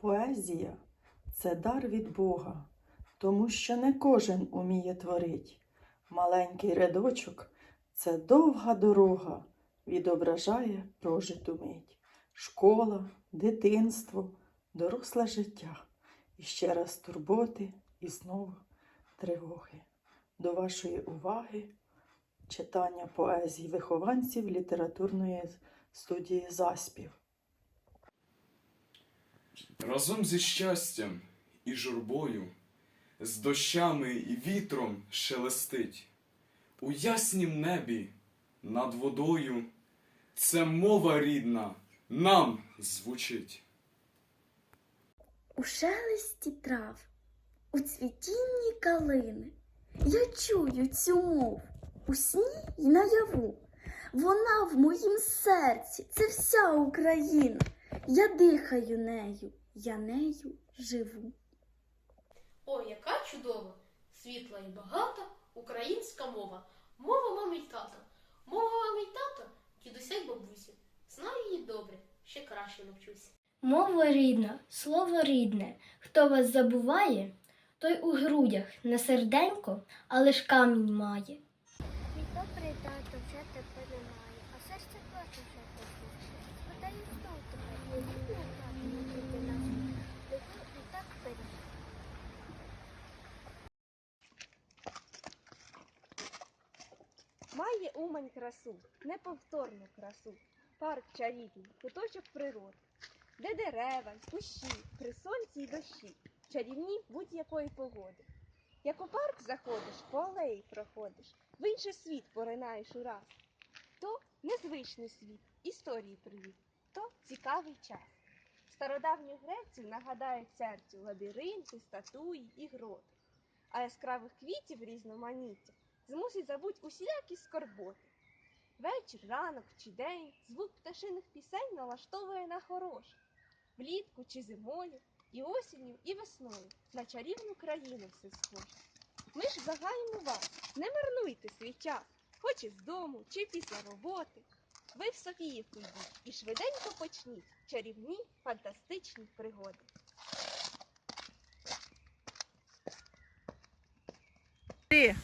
Поезія це дар від Бога, тому що не кожен уміє творить. Маленький рядочок це довга дорога, відображає прожиту мить. Школа, дитинство, доросле життя. І ще раз турботи і знову тривоги. До вашої уваги читання поезії вихованців літературної студії Заспів. Разом зі щастям і журбою, з дощами і вітром шелестить. У яснім небі над водою це мова рідна нам звучить. У шелесті трав, у цвітінні калини. Я чую цю мову у сні й наяву. Вона в моїм серці, це вся Україна. Я дихаю нею, я нею живу. О, яка чудова, світла і багата українська мова. Мова мами й тата. Мова мами й тата, дідуся й бабусі. Знаю її добре, ще краще навчусь. Мова рідна, слово рідне. Хто вас забуває, той у грудях не серденько, а лиш камінь має. Мій добрий тато вже Має Умань красу, неповторну красу, парк чарівний, куточок природи, де дерева, кущі, при сонці й дощі, чарівні будь-якої погоди. Як у парк заходиш, по алеї проходиш, в інший світ поринаєш ураз. То незвичний світ, історії привіт, то цікавий час. Стародавню Грецію нагадають серцю лабіринти, статуї і гроти, а яскравих квітів різноманіття змусить забуть усілякі скорботи. Вечір, ранок чи день звук пташиних пісень налаштовує на хороше. Влітку чи зимою, і осінню, і весною на чарівну країну все схоже. Ми ж благаємо вас, не марнуйте свій час, хоч із дому чи після роботи. Ви в Софіївку йдіть і швиденько почніть чарівні фантастичні пригоди. Ти